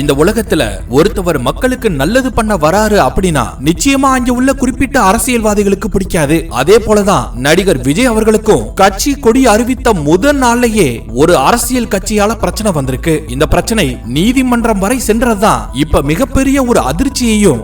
இந்த உலகத்துல ஒருத்தவர் மக்களுக்கு நல்லது பண்ண வராரு அப்படின்னா நிச்சயமா அங்க உள்ள குறிப்பிட்ட அரசியல்வாதிகளுக்கு பிடிக்காது. அதே போலதான் நடிகர் விஜய் அவர்களுக்கும் கட்சி கொடி அறிவித்த முதல் நாள்லயே ஒரு அரசியல் கட்சியால பிரச்சனை வந்திருக்கு. இந்த பிரச்சனை நீதிமன்றம் வரை சென்றதுதான். இப்ப மிகப்பெரிய ஒரு அதிர்ச்சியையும்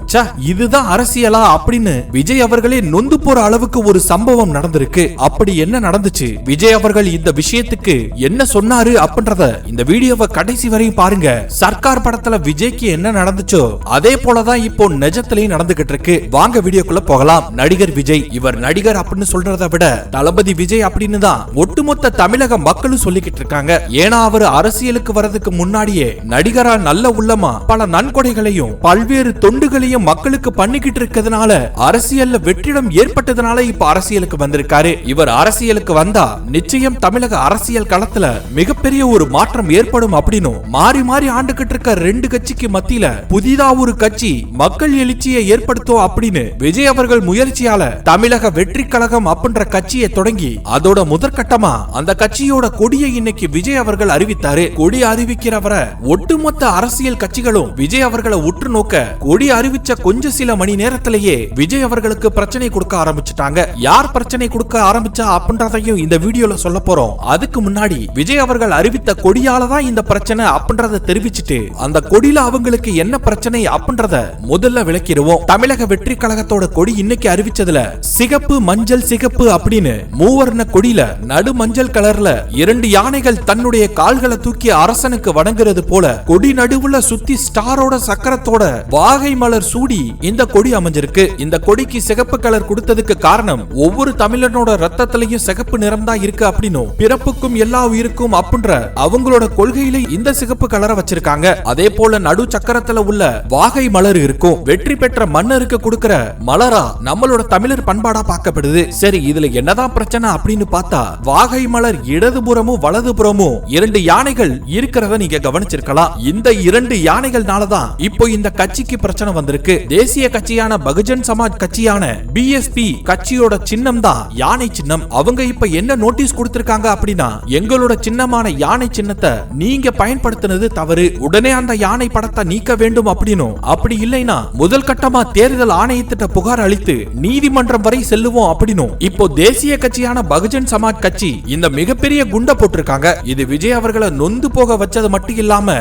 இதுதான் அரசியலா அப்படின்னு விஜய் அவர்களே நொந்து போற அளவுக்கு ஒரு சம்பவம் நடந்திருக்கு. அப்படி என்ன நடந்துச்சு? விஜய் அவர்கள் இந்த விஷயத்துக்கு என்ன சொன்னாரு அப்படின்றத இந்த வீடியோவை கடைசி வரையும் பாருங்க. சர்க்கார் படத்தை படத்துல விஜய்க்கு என்ன நடந்துச்சோ அதே போலதான் இப்போ நிஜத்திலையும் நடந்துகிட்டு இருக்கு வாங்க வீடியோக்குள்ள போகலாம். நடிகர் விஜய் இவர் நடிகர் அப்படின்னு சொல்றதை விட தளபதி விஜய் அப்படின்னு தான் ஒட்டுமொத்த தமிழக மக்களும் சொல்லிக்கிட்டு இருக்காங்க ஏன்னா அவர் அரசியலுக்கு வரதுக்கு முன்னாடியே நடிகரா நல்ல உள்ளமா பல நன்கொடைகளையும் பல்வேறு தொண்டுகளையும் மக்களுக்கு பண்ணிக்கிட்டு இருக்கிறதுனால அரசியல்ல வெற்றிடம் ஏற்பட்டதுனால இப்ப அரசியலுக்கு வந்திருக்காரு. இவர் அரசியலுக்கு வந்தா நிச்சயம் தமிழக அரசியல் களத்துல மிகப்பெரிய ஒரு மாற்றம் ஏற்படும் அப்படின்னு மாறி மாறி ஆண்டுகிட்டு இருக்க ரெண்டு கட்சிக்கு மத்தியில புதிதா ஒரு கட்சி மக்கள் எழுச்சியை ஏற்படுத்தும் அப்படின்னு விஜய் அவர்கள் முயற்சியால தமிழக வெற்றி கழகம் அப்படின்ற கட்சியை தொடங்கி அதோட முதற்கட்டமா அந்த கட்சியோட கொடியை இன்னைக்கு விஜய் அவர்கள் அறிவித்தாரு. கொடி அறிவிக்கிறவரை ஒட்டுமொத்த அரசியல் கட்சிகளும் விஜய் அவர்களை உற்று நோக்க கொடி அறிவிச்ச கொஞ்ச சில மணி நேரத்திலேயே விஜய் அவர்களுக்கு பிரச்சனை கொடுக்க ஆரம்பிச்சுட்டாங்க. யார் பிரச்சனை கொடுக்க ஆரம்பிச்சா அப்படின்றதையும் இந்த வீடியோல சொல்ல போறோம். அதுக்கு முன்னாடி விஜய் அவர்கள் அறிவித்த கொடியால தான் இந்த பிரச்சனை அப்படின்றத தெரிவிச்சுட்டு அந்த கொடியில அவங்களுக்கு என்ன பிரச்சனை அப்படின்றத முதல்ல விளக்கிடுவோம். தமிழக வெற்றி கழகத்தோட கொடி இன்னைக்கு அறிவிச்சதுல சிகப்பு மஞ்சள் சிகப்பு அப்படின்னு மூவர்ண கொடியில நடு மஞ்சள் கலர்ல இரண்டு யானைகள் தன்னுடைய கால்களை தூக்கி அரசனுக்கு வணங்குறது போல கொடி நடுவுல சுத்தி ஸ்டாரோட சக்கரத்தோட வாகை மலர் சூடி இந்த கொடி அமைஞ்சிருக்கு. இந்த கொடிக்கு சிகப்பு கலர் கொடுத்ததுக்கு காரணம் ஒவ்வொரு தமிழனோட ரத்தத்திலையும் சிகப்பு நிறம் தான் இருக்கு அப்படின்னும். பிறப்புக்கும் எல்லா உயிருக்கும் அப்படின்ற அவங்களோட கொள்கையில இந்த சிகப்பு கலரை வச்சிருக்காங்க. அதே போல நடு சக்கரத்துல உள்ள வாகை மலர் இருக்கும். வெற்றி பெற்ற மன்னருக்கு கொடுக்கிற மலரா நம்மளோட தமிழர் பண்பாடா பார்க்கப்படுது. சரி இதுல என்னதான் பிரச்சனை அப்படின்னு பார்த்தா வாகை மலர் இடதுபுறமும் வலதுபுறமும் இரண்டு யானைகள் இருக்கிறத நீங்க கவனிச்சிருக்கலாம். இந்த இரண்டு யானைகள்னாலதான் இப்போ இந்த கட்சிக்கு பிரச்சனை வந்திருக்கு. தேசிய கட்சியான பகுஜன் சமாஜ் கட்சியான பிஎஸ்பி கட்சியோட சின்னம் தான் யானை சின்னம். அவங்க இப்ப என்ன நோட்டீஸ் கொடுத்திருக்காங்க அப்படின்னா எங்களோட சின்னமான யானை சின்னத்தை நீங்க பயன்படுத்தினது தவறு. உடனே அந்த யானை படத்தை நீக்க வேண்டும் அப்படின்னும் அப்படி இல்லைன்னா முதல் கட்டமா தேர்தல் ஆணையத்திட்ட புகார் அளித்து நீதிமன்றம் வரை செல்லுவோம் அப்படின்னும் இப்போ தேசிய கட்சியான பகுஜன் சமாஜ் கட்சி இந்த மிகப்பெரிய குண்டை போட்டிருக்காங்க. இது விஜய் அவர்களை நொந்து போக வச்சது மட்டும் இல்லாம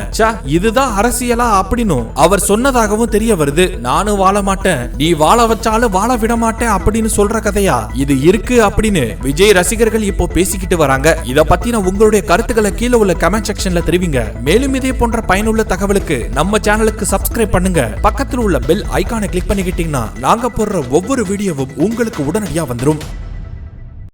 இதுதான் அரசியலா அப்படின்னு அவர் சொன்னதாகவும் தெரிய வருது. நானும் வாழ மாட்டேன். நீ வாழ வச்சாலும் வாழ விட மாட்டேன் அப்படின்னு சொல்ற கதையா? இது இருக்கு அப்படின்னு விஜய் ரசிகர்கள் இப்போ பேசிக்கிட்டு வராங்க. இத பத்தின உங்களுடைய கருத்துக்களை கீழே உள்ள கமெண்ட் செக்ஷன்ல தெரிவிங்க. மேலும் இதே போன்ற பயனுள்ள தகவலுக்கு நம்ம சேனலுக்கு சப்ஸ்கிரைப் பண்ணுங்க. பக்கத்தில் உள்ள பெல் ஐக்கானை கிளிக் பண்ணிக்கிட்டீங்கன்னா நாங்க போடுற ஒவ்வொரு வீடியோவும் உங்களுக்கு உடனடியா வந்துரும்.